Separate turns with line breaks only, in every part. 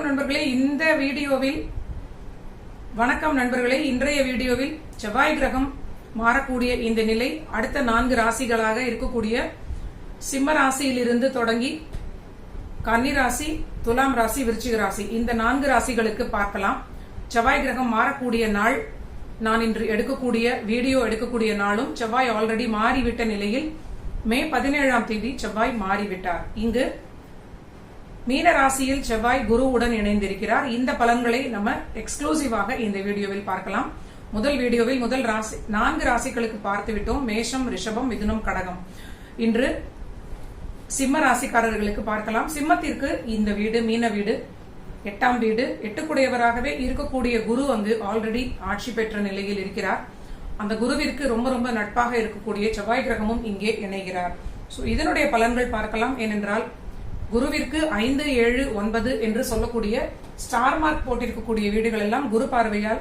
வணக்கம் நண்பர்களே இந்த வீடியோவில் வணக்கம் நண்பர்களே இன்றைய வீடியோவில் செவ்வாய் கிரகம் மாறக்கூடிய இந்த நிலை அடுத்த நான்கு ராசிகளாக இருக்கக்கூடிய சிம்ம ராசியிலிருந்து தொடங்கி கன்னி ராசி துலாம் ராசி விருச்சிக ராசி இந்த நான்கு ராசிகளுக்கு பார்க்கலாம். செவ்வாய் கிரகம் மாறக்கூடிய நாள் நான் இன்று எடுக்கக்கூடிய வீடியோ எடுக்கக்கூடிய நாளும் செவ்வாய் ஆல்ரெடி மாறிவிட்ட நிலையில் மே பதினேழாம் தேதி செவ்வாய் மாறிவிட்டார். இங்கு மீன ராசியில் செவ்வாய் குருவுடன் இணைந்திருக்கிறார். இந்த பலன்களை நம்ம எக்ஸ்க்ளூசிவாக இந்த வீடியோவில் பார்க்கலாம். முதல் வீடியோவில் முதல் ராசி நான்கு ராசிகளுக்கு பார்த்து விட்டோம். மேஷம் ரிஷபம் மிதுனம் கடகம். இன்று சிம்ம ராசிக்காரர்களுக்கு பார்க்கலாம். சிம்மத்திற்கு இந்த வீடு மீன வீடு எட்டாம் வீடு எட்டுக்குடையவராகவே இருக்கக்கூடிய குரு அங்கு ஆல்ரெடி ஆட்சி பெற்ற நிலையில் இருக்கிறார். அந்த குருவிற்கு ரொம்ப ரொம்ப நட்பாக இருக்கக்கூடிய செவ்வாய் கிரகமும் இங்கே இணைகிறார். சோ இதனுடைய பலன்கள் பார்க்கலாம். ஏனென்றால் குருவிற்கு ஐந்து ஏழு ஒன்பது என்று சொல்லக்கூடிய ஸ்டார் மார்க் போட்டிருக்கக்கூடிய வீடுகள் எல்லாம் குரு பார்வையால்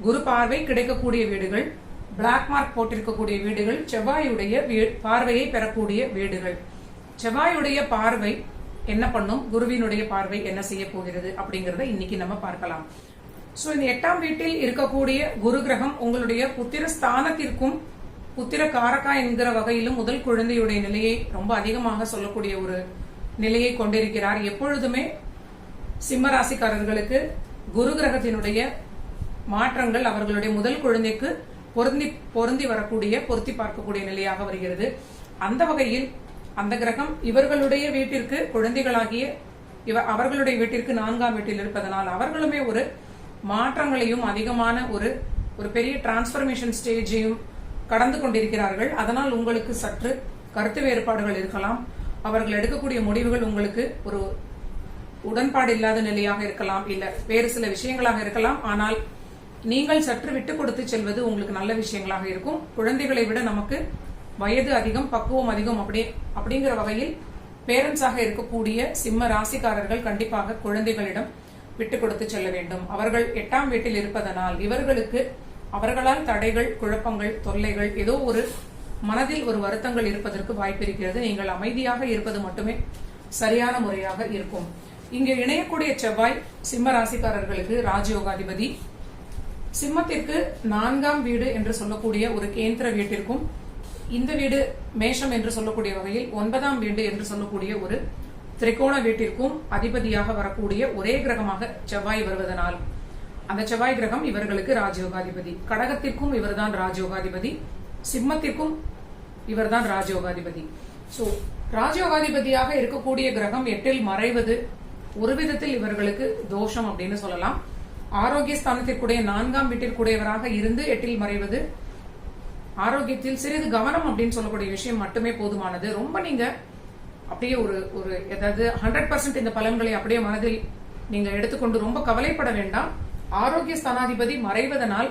குரு பார்வை கிடைக்கக்கூடிய வீடுகள் பிளாக் மார்க் போட்டிருக்கக்கூடிய வீடுகள் செவ்வாயுடைய வீ- பார்வையை பெறக்கூடிய வீடுகள். செவ்வாயுடைய பார்வை என்ன பண்ணும்? குருவினுடைய பார்வை என்ன செய்ய போகிறது அப்படிங்கறத இன்னைக்கு நம்ம பார்க்கலாம். சோ இந்த எட்டாம் வீட்டில் இருக்கக்கூடிய குரு கிரகம் உங்களுடைய புத்திர ஸ்தானத்திற்கும் புத்திர காரகா என்கிற வகையிலும் முதல் குழந்தையுடைய நிலையை ரொம்ப அதிகமாக சொல்லக்கூடிய ஒரு நிலையை கொண்டிருக்கிறார். எப்பொழுதுமே சிம்ம ராசிக்காரர்களுக்கு குரு கிரகத்தினுடைய மாற்றங்கள் அவர்களுடைய முதல் குழந்தைக்கு பொருந்தி பொருந்தி வரக்கூடிய பொருத்தி பார்க்கக்கூடிய நிலையாக வருகிறது. அந்த வகையில் அந்த கிரகம் இவர்களுடைய வீட்டிற்கு குழந்தைகளாகிய இவ அவர்களுடைய வீட்டிற்கு நான்காம் வீட்டில் இருப்பதனால் அவர்களுமே ஒரு மாற்றங்களையும் அதிகமான ஒரு ஒரு பெரிய டிரான்ஸ்பர்மேஷன் ஸ்டேஜையும் கடந்து கொண்டிருக்கிறார்கள். அதனால் உங்களுக்கு சற்று கருத்து வேறுபாடுகள் இருக்கலாம். அவர்கள் எடுக்கக்கூடிய முடிவுகள் உங்களுக்கு ஒரு உடன்பாடு இல்லாத நிலையாக இருக்கலாம். இல்ல வேறு சில விஷயங்களாக இருக்கலாம். ஆனால் நீங்கள் சற்று விட்டு கொடுத்து செல்வது உங்களுக்கு நல்ல விஷயங்களாக இருக்கும். குழந்தைகளை விட நமக்கு வயது அதிகம் பக்குவம் அதிகம் அப்படி அப்படிங்கிற வகையில் பேரண்ட்ஸாக இருக்கக்கூடிய சிம்ம ராசிக்காரர்கள் கண்டிப்பாக குழந்தைகளிடம் விட்டு கொடுத்து செல்ல வேண்டும். அவர்கள் எட்டாம் வீட்டில் இருப்பதனால் இவர்களுக்கு அவர்களால் தடைகள் குழப்பங்கள் தொல்லைகள் ஏதோ ஒரு மனதில் ஒரு வருத்தங்கள் இருப்பதற்கு வாய்ப்பிருக்கிறது நீங்கள் அமைதியாக இருப்பது மட்டுமே சரியான முறையாக இருக்கும். இங்கே இணையக்கூடிய செவ்வாய் சிம்ம ராசிக்காரர்களுக்கு ராஜயோகாதிபதி. சிம்மத்திற்கு நான்காம் வீடு என்று சொல்லக்கூடிய ஒரு கேந்திர வீட்டிற்கும் இந்த வீடு மேஷம் என்று சொல்லக்கூடிய வகையில் ஒன்பதாம் வீடு என்று சொல்லக்கூடிய ஒரு திரிகோண வீட்டிற்கும் அதிபதியாக வரக்கூடிய ஒரே கிரகமாக செவ்வாய் வருவதனால் அந்த செவ்வாய் கிரகம் இவர்களுக்கு ராஜயோகாதிபதி. கடகத்திற்கும் இவர்தான் ராஜயோகாதிபதி. சிம்மத்திற்கும் இவர்தான் ராஜயோகாதிபதி. சோ ராஜயோகாதிபதியாக இருக்கக்கூடிய கிரகம் எட்டில் மறைவது ஒரு விதத்தில் இவர்களுக்கு தோஷம் அப்படின்னு சொல்லலாம். ஆரோக்கிய ஸ்தானத்திற்குடைய நான்காம் வீட்டிற்குடையவராக இருந்து எட்டில் மறைவது. ஆரோக்கியத்தில் சிறிது கவனம் அப்படின்னு சொல்லக்கூடிய விஷயம் மட்டுமே போதுமானது. ரொம்ப நீங்க அப்படியே ஒரு ஒரு ஏதாவது ஹண்ட்ரட் பர்சன்ட் இந்த பலன்களை அப்படியே மனதில் நீங்க எடுத்துக்கொண்டு ரொம்ப கவலைப்பட வேண்டாம். ஆரோக்கிய ஸ்தானாதிபதி மறைவதனால்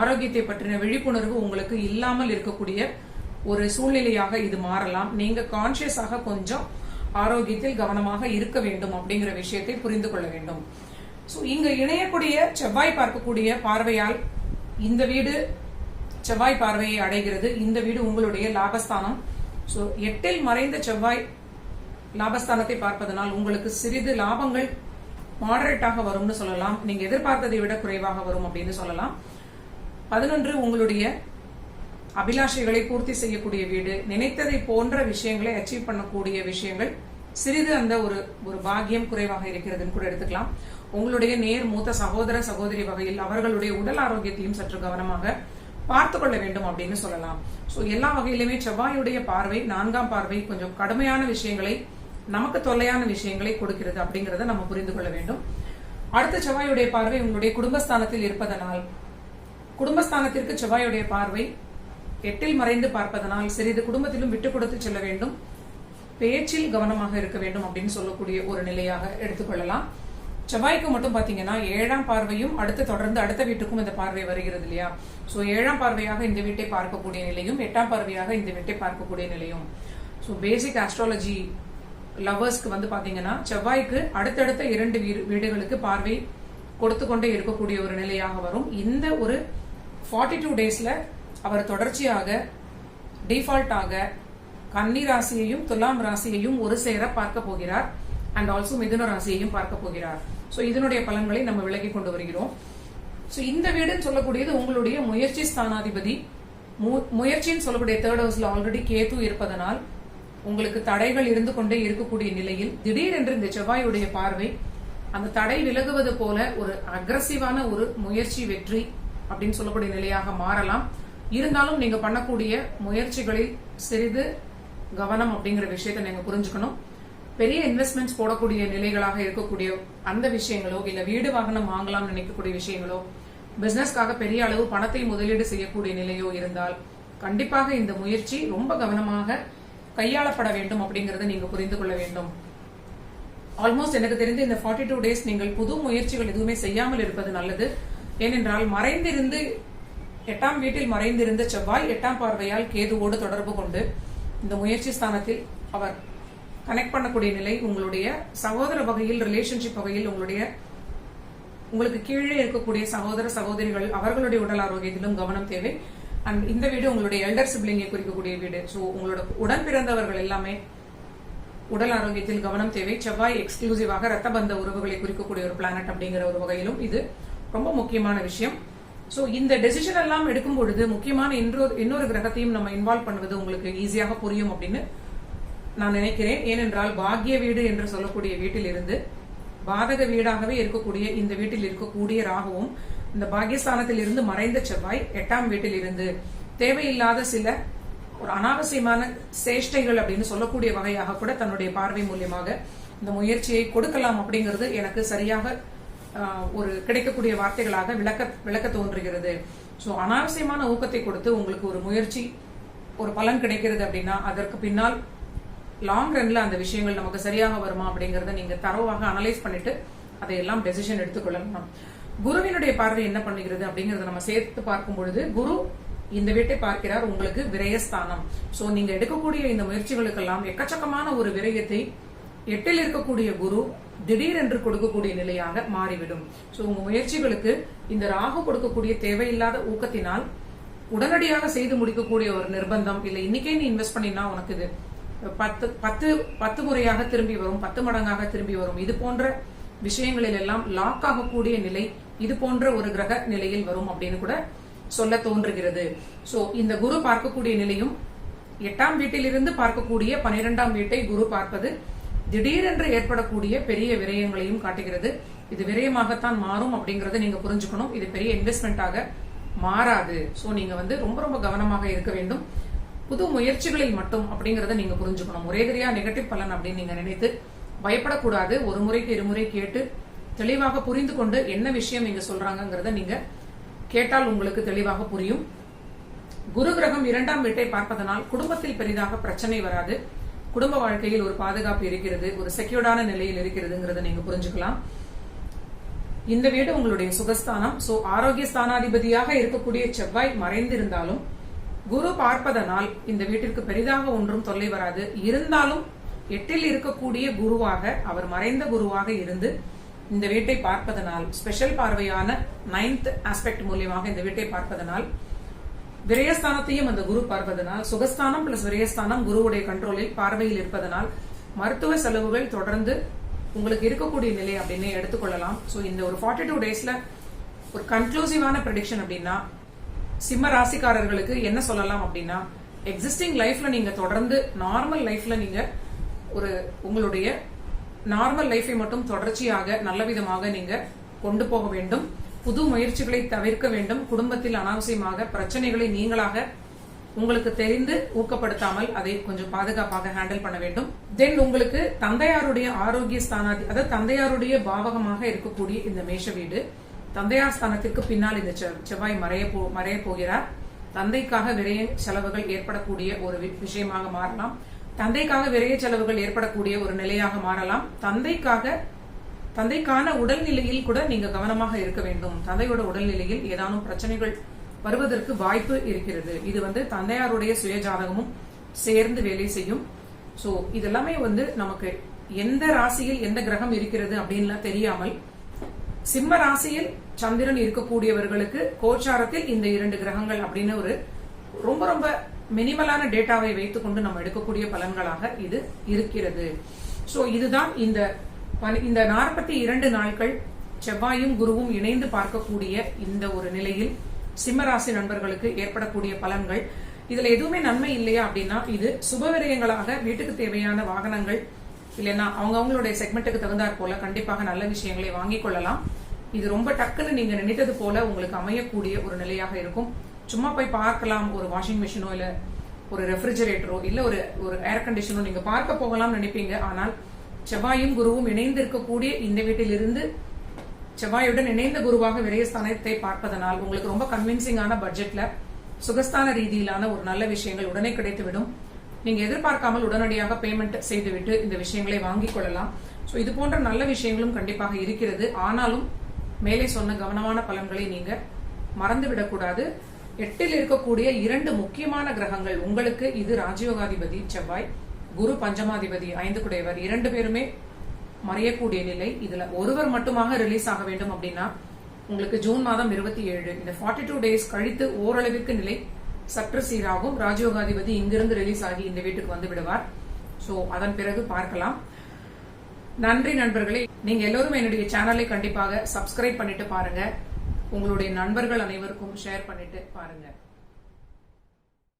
ஆரோக்கியத்தை பற்றின விழிப்புணர்வு உங்களுக்கு இல்லாமல் இருக்கக்கூடிய ஒரு சூழ்நிலையாக இது மாறலாம். நீங்க கான்சியஸாக கொஞ்சம் ஆரோக்கியத்தில் கவனமாக இருக்க வேண்டும் அப்படிங்கிற விஷயத்தை புரிந்து கொள்ள வேண்டும். ஸோ இங்க இணையக்கூடிய செவ்வாய் பார்க்கக்கூடிய பார்வையால் இந்த வீடு செவ்வாய் பார்வையை அடைகிறது. இந்த வீடு உங்களுடைய லாபஸ்தானம். ஸோ எட்டில் மறைந்த செவ்வாய் லாபஸ்தானத்தை பார்ப்பதனால் உங்களுக்கு சிறிது லாபங்கள் மாடரேட்டாக வரும்னு சொல்லலாம். நீங்க எதிர்பார்த்ததை விட குறைவாக வரும் அப்படின்னு சொல்லலாம். பதினொன்று உங்களுடைய அபிலாஷைகளை பூர்த்தி செய்யக்கூடிய வீடு நினைத்ததை போன்ற விஷயங்களை அச்சீவ் பண்ணக்கூடிய விஷயங்கள் சிறிது அந்த ஒரு ஒரு பாக்கியம் குறைவாக இருக்கிறதுன்னு கூட எடுத்துக்கலாம். உங்களுடைய நேர் மூத்த சகோதர சகோதரி வகையில் அவர்களுடைய உடல் ஆரோக்கியத்தையும் சற்று கவனமாக பார்த்து கொள்ள வேண்டும் அப்படின்னு சொல்லலாம். ஸோ எல்லா வகையிலுமே செவ்வாயுடைய பார்வை நான்காம் பார்வை கொஞ்சம் கடுமையான விஷயங்களை நமக்கு தொல்லையான விஷயங்களை கொடுக்கிறது அப்படிங்கறத நம்ம புரிந்து கொள்ள வேண்டும். அடுத்த செவ்வாயுடைய பார்வை உங்களுடைய குடும்பஸ்தானத்தில் இருப்பதனால் குடும்பஸ்தானத்திற்கு செவ்வாயுடைய பார்வை எட்டில் மறைந்து பார்ப்பதனால் சிறிது குடும்பத்திலும் விட்டு கொடுத்து செல்ல வேண்டும். பேச்சில் கவனமாக இருக்க வேண்டும் அப்படின்னு சொல்லக்கூடிய ஒரு நிலையாக எடுத்துக்கொள்ளலாம் செவ்வாய்க்கு மட்டும் பாத்தீங்கன்னா ஏழாம் பார்வையும் அடுத்து தொடர்ந்து அடுத்த வீட்டுக்கும் இந்த பார்வை வருகிறது இல்லையா? சோ ஏழாம் பார்வையாக இந்த வீட்டை பார்க்கக்கூடிய நிலையும் எட்டாம் பார்வையாக இந்த வீட்டை பார்க்கக்கூடிய நிலையும். சோ பேசிக் ஆஸ்ட்ராலஜி லவர்ஸ்க்கு வந்து பாத்தீங்கன்னா செவ்வாய்க்கு அடுத்தடுத்த இரண்டு வீடு- வீடுகளுக்கு பார்வை கொடுத்து கொண்டே இருக்கக்கூடிய ஒரு நிலையாக வரும். இந்த ஒரு ஃபார்ட்டி டூ டேஸ்ல அவர் தொடர்ச்சியாக டிஃபால்ட்டாக கன்னி ராசியையும் துலாம் ராசியையும் ஒரு சேர பார்க்க போகிறார். அண்ட் ஆல்சோ மிதுன ராசியையும் பார்க்க போகிறார். ஸோ இதனுடைய பலன்களை நம்ம விலக்கி கொண்டு வருகிறோம். ஸோ இந்த வீடுன்னு சொல்லக்கூடியது உங்களுடைய முயற்சி ஸ்தானாதிபதி. மு- முயற்சின்னு சொல்லக்கூடிய தேர்ட் ஹவுஸ்ல ஆல்ரெடி கேது இருப்பதனால் உங்களுக்கு தடைகள் இருந்து கொண்டே இருக்கக்கூடிய நிலையில் திடீரென்று இந்த செவ்வாயுடைய பார்வை அந்த தடை விலகுவது போல ஒரு அக்ரசிவான ஒரு முயற்சி வெற்றி அப்படின்னு சொல்லக்கூடிய நிலையாக மாறலாம். இருந்தாலும் நீங்க பண்ணக்கூடிய முயற்சிகளில் சிறிது கவனம் அப்படிங்கிற விஷயத்தை நீங்க புரிஞ்சுக்கணும். பெரிய இன்வெஸ்ட்மெண்ட்ஸ் போடக்கூடிய நிலைகளாக இருக்கக்கூடிய அந்த விஷயங்களோ இல்ல வீடு வாகனம் வாங்கலாம்னு நினைக்கக்கூடிய விஷயங்களோ பிசினஸ்க்காக பெரிய அளவு பணத்தை முதலீடு செய்யக்கூடிய நிலையோ இருந்தால் கண்டிப்பாக இந்த முயற்சி ரொம்ப கவனமாக கையாளப்பட வேண்டும் அப்படிங்கறத நீங்க புரிந்து கொள்ள வேண்டும். ஆல்மோஸ்ட் எனக்கு தெரிந்து இந்த 42 டூ டேஸ் நீங்கள் புது முயற்சிகள் எதுவுமே செய்யாமல் இருப்பது நல்லது. ஏனென்றால் மறைந்திருந்து எட்டாம் வீட்டில் மறைந்திருந்த செவ்வாய் எட்டாம் பார்வையால் கேதுவோடு தொடர்பு கொண்டு இந்த முயற்சி ஸ்தானத்தில் அவர் கனெக்ட் பண்ணக்கூடிய நிலை உங்களுடைய சகோதர வகையில் ரிலேஷன்ஷிப் வகையில் உங்களுடைய உங்களுக்கு கீழே இருக்கக்கூடிய சகோதர சகோதரிகள் அவர்களுடைய உடல் ஆரோக்கியத்திலும் கவனம் தேவை. அண்ட் இந்த வீடு உங்களுடைய எல்டர் சிப்ளிங்கை குறிக்கக்கூடிய வீடு. ஸோ உங்களோட உடன் பிறந்தவர்கள் எல்லாமே உடல் ஆரோக்கியத்தில் கவனம் தேவை. செவ்வாய் எக்ஸ்க்ளூசிவாக ரத்தபந்த உறவுகளை குறிக்கக்கூடிய ஒரு பிளானட் அப்படிங்கிற ஒரு வகையிலும் இது ரொம்ப முக்கியமான விஷயம். ஸோ இந்த டெசிஷன் எல்லாம் எடுக்கும் பொழுது முக்கியமான இன்னொரு இன்னொரு கிரகத்தையும் நம்ம இன்வால்வ் பண்ணுவது உங்களுக்கு ஈஸியாக புரியும் அப்படின்னு நான் நினைக்கிறேன். ஏனென்றால் பாக்கிய வீடு என்று சொல்லக்கூடிய வீட்டில் இருந்து பாதக வீடாகவே இருக்கக்கூடிய இந்த வீட்டில் இருக்கக்கூடிய ராகுவும் இந்த பாகியஸ்தானத்தில் இருந்து மறைந்த செவ்வாய் எட்டாம் வீட்டில் இருந்து தேவையில்லாத சில ஒரு அனாவசியமான சேஷ்டைகள் அப்படின்னு சொல்லக்கூடிய வகையாக கூட தன்னுடைய பார்வை மூலியமாக இந்த முயற்சியை கொடுக்கலாம் அப்படிங்கிறது எனக்கு சரியாக ஒரு கிடைக்கக்கூடிய வார்த்தைகளாக விளக்க விளக்க தோன்றுகிறது. ஸோ அனாவசியமான ஊக்கத்தை கொடுத்து உங்களுக்கு ஒரு முயற்சி ஒரு பலன் கிடைக்கிறது அப்படின்னா அதற்கு பின்னால் லாங் ரன்ல அந்த விஷயங்கள் நமக்கு சரியாக வருமா அப்படிங்கறத நீங்க தரவாக அனலைஸ் பண்ணிட்டு அதையெல்லாம் டெசிஷன் எடுத்துக்கொள்ளலாம். குருவினுடைய பார்வை என்ன பண்ணுகிறது அப்படிங்கறத நம்ம சேர்த்து பார்க்கும் பொழுது குரு இந்த வீட்டை பார்க்கிறார் உங்களுக்கு விரயஸ்தானம். சோ நீங்க எடுக்கக்கூடிய இந்த முயற்சிகளுக்கெல்லாம் எக்கச்சக்கமான ஒரு விரயத்தை எட்டில் இருக்கக்கூடிய குரு திடீரென்று கொடுக்கக்கூடிய நிலையாக மாறிவிடும். சோ உங்க முயற்சிகளுக்கு இந்த ராகு கொடுக்கக்கூடிய தேவையில்லாத ஊக்கத்தினால் உடனடியாக செய்து முடிக்கக்கூடிய ஒரு நிர்பந்தம் இல்ல இன்னைக்கே நீ இன்வெஸ்ட் பண்ணினா உனக்கு இது பத்து பத்து பத்து முறையாக திரும்பி வரும் பத்து மடங்காக திரும்பி வரும். இது போன்ற விஷயங்களில் எல்லாம் லாக் ஆகக்கூடிய நிலை இது போன்ற ஒரு கிரக நிலையில் வரும் அப்படின்னு கூட சொல்ல தோன்றுகிறது. சோ இந்த குரு பார்க்கக்கூடிய நிலையும் எட்டாம் வீட்டிலிருந்து பார்க்கக்கூடிய பனிரெண்டாம் வீட்டை குரு பார்ப்பது திடீரென்று ஏற்படக்கூடிய பெரிய விரயங்களையும் காட்டுகிறது. இது விரயமாகத்தான் மாறும் அப்படிங்கறத நீங்க புரிஞ்சுக்கணும். இது பெரிய இன்வெஸ்ட்மெண்ட்டாக மாறாது. சோ நீங்க வந்து ரொம்ப ரொம்ப கவனமாக இருக்க வேண்டும். புது முயற்சிகளில் மட்டும் அப்படிங்கறத நீங்க புரிஞ்சுக்கணும். ஒரே நெகட்டிவ் பலன் அப்படின்னு நீங்க நினைத்து பயப்படக்கூடாது. ஒரு முறைக்கு இருமுறை கேட்டு தெளிவாக புரிந்து கொண்டு என்ன விஷயம் இங்க சொல்றாங்கிறத நீங்க கேட்டால் உங்களுக்கு தெளிவாக புரியும். குரு கிரகம் இரண்டாம் வீட்டை பார்ப்பதனால் குடும்பத்தில் பெரிதாக பிரச்சனை வராது. குடும்ப வாழ்க்கையில் ஒரு பாதுகாப்பு இருக்கிறது ஒரு செக்யூர்டான நிலையில் இருக்கிறதுங்கிறத நீங்க புரிஞ்சுக்கலாம். இந்த வீடு உங்களுடைய சுகஸ்தானம். சோ ஆரோக்கிய ஸ்தானாதிபதியாக இருக்கக்கூடிய செவ்வாய் மறைந்திருந்தாலும் குரு பார்ப்பதனால் இந்த வீட்டிற்கு பெரிதாக ஒன்றும் தொல்லை வராது. இருந்தாலும் எட்டில் இருக்கக்கூடிய குருவாக அவர் மறைந்த குருவாக இருந்து இந்த வீட்டை பார்ப்பதனால் ஸ்பெஷல் பார்வையான நைன்த் ஆஸ்பெக்ட் மூலியமாக இந்த வீட்டை பார்ப்பதனால் விரயஸ்தானத்தையும் அந்த குரு பார்ப்பதனால் சுகஸ்தானம் பிளஸ் விரயஸ்தானம் குருவுடைய கண்ட்ரோலில் பார்வையில் இருப்பதனால் மருத்துவ செலவுகள் தொடர்ந்து உங்களுக்கு இருக்கக்கூடிய நிலை அப்படின்னு எடுத்துக்கொள்ளலாம். ஸோ இந்த ஒரு 42 டூ டேஸ்ல ஒரு கன்க்ளூசிவான ப்ரெடிக்ஷன் அப்படின்னா சிம்ம ராசிக்காரர்களுக்கு என்ன சொல்லலாம் அப்படின்னா எக்ஸிஸ்டிங் லைஃப்ல நீங்க தொடர்ந்து நார்மல் லைஃப்ல நீங்க ஒரு உங்களுடைய நார்மல் லைஃபை மட்டும் தொடர்ச்சியாக நல்ல விதமாக நீங்க கொண்டு போக வேண்டும். புது முயற்சிகளை தவிர்க்க வேண்டும். குடும்பத்தில் அனாவசியமாக பிரச்சனைகளை நீங்களாக உங்களுக்கு தெரிந்து ஊக்கப்படுத்தாமல் அதை கொஞ்சம் பாதுகாப்பாக ஹேண்டில் பண்ண வேண்டும். தென் உங்களுக்கு தந்தையாருடைய ஆரோக்கிய ஸ்தானாதி அதாவது தந்தையாருடைய பாவகமாக இருக்கக்கூடிய இந்த மேஷ வீடு தந்தையார் ஸ்தானத்திற்கு பின்னால் இந்த செவ்- செவ்வாய் மறைய போ மறைய போகிறார். தந்தைக்காக விரைய செலவுகள் ஏற்படக்கூடிய ஒரு வி- விஷயமாக மாறலாம். தந்தைக்காக விரைய செலவுகள் ஏற்படக்கூடிய ஒரு நிலையாக மாறலாம். தந்தைக்காக தந்தைக்கான உடல்நிலையில் கூட நீங்க கவனமாக இருக்க வேண்டும். தந்தையோட உடல்நிலையில் ஏதானும் பிரச்சனைகள் வருவதற்கு வாய்ப்பு இருக்கிறது. இது வந்து தந்தையாருடைய சுயஜாதகமும் சேர்ந்து வேலை செய்யும். சோ இதெல்லாமே வந்து நமக்கு எந்த ராசியில் எந்த கிரகம் இருக்கிறது அப்படின்லாம் தெரியாமல் சிம்ம ராசியில் சந்திரன் இருக்கக்கூடியவர்களுக்கு கோச்சாரத்தில் இந்த இரண்டு கிரகங்கள் அப்படின்னு ஒரு ரொம்ப ரொம்ப மினிமலான டேட்டாவை வைத்துக்கொண்டு நம்ம எடுக்கக்கூடிய பலன்களாக இது இருக்கிறது. ஸோ இதுதான் இந்த இந்த நாற்பத்தி இரண்டு நாட்கள் செவ்வாயும் குருவும் இணைந்து பார்க்கக்கூடிய இந்த ஒரு நிலையில் சிம்மராசி நண்பர்களுக்கு ஏற்படக்கூடிய பலன்கள். இதுல எதுவுமே நன்மை இல்லையா அப்படின்னா இது சுபவிரயங்களாக வீட்டுக்கு தேவையான வாகனங்கள் இல்லைன்னா அவங்க அவங்களுடைய செக்மெண்ட்டுக்கு தகுந்தாற் போல கண்டிப்பாக நல்ல விஷயங்களை வாங்கிக் கொள்ளலாம். இது ரொம்ப டக்குன்னு நீங்க நினைத்தது போல உங்களுக்கு அமையக்கூடிய ஒரு நிலையாக இருக்கும். சும்மா போய் பார்க்கலாம் ஒரு வாஷிங் மிஷினோ இல்ல ஒரு ரெஃப்ரிஜரேட்டரோ இல்ல ஒரு ஒரு ஏர் கண்டிஷனோ நீங்க பார்க்க போகலாம்னு நினைப்பீங்க. ஆனால் செவ்வாயும் குருவும் இணைந்து இருக்கக்கூடிய இந்த வீட்டிலிருந்து செவ்வாயுடன் இணைந்த குருவாக விரயஸ்தானத்தை பார்ப்பதனால் உங்களுக்கு ரொம்ப கன்வின்சிங்கான பட்ஜெட்ல சுகஸ்தான ரீதியிலான ஒரு நல்ல விஷயங்கள் உடனே கிடைத்துவிடும். நீங்க எதிர்பார்க்காமல் உடனடியாக பேமெண்ட் செய்துவிட்டு இந்த விஷயங்களை வாங்கிக் கொள்ளலாம். ஸோ இது போன்ற நல்ல விஷயங்களும் கண்டிப்பாக இருக்கிறது. ஆனாலும் மேலே சொன்ன கவனமான பலன்களை நீங்க மறந்து விடக்கூடாது எட்டில் இருக்கக்கூடிய இரண்டு முக்கியமான கிரகங்கள் உங்களுக்கு இது ராஜயோகாதிபதி செவ்வாய் குரு பஞ்சமாதிபதி ஐந்து குடையவர் இரண்டு பேருமே மறையக்கூடிய நிலை. இதுல ஒருவர் மட்டுமாக ரிலீஸ் ஆக வேண்டும் அப்படின்னா உங்களுக்கு ஜூன் மாதம் இருபத்தி ஏழு. இந்த ஃபார்ட்டி டூ டேஸ் கழித்து ஓரளவிற்கு நிலை சற்று சீராகும். ராஜயோகாதிபதி இங்கிருந்து ரிலீஸ் ஆகி இந்த வீட்டுக்கு வந்து விடுவார். சோ அதன் பிறகு பார்க்கலாம். நன்றி நண்பர்களே. நீங்க எல்லோரும் என்னுடைய சேனலை கண்டிப்பாக சப்ஸ்கிரைப் பண்ணிட்டு பாருங்க. உங்களுடைய நண்பர்கள் அனைவருக்கும் ஷேர் பண்ணிட்டு பாருங்க.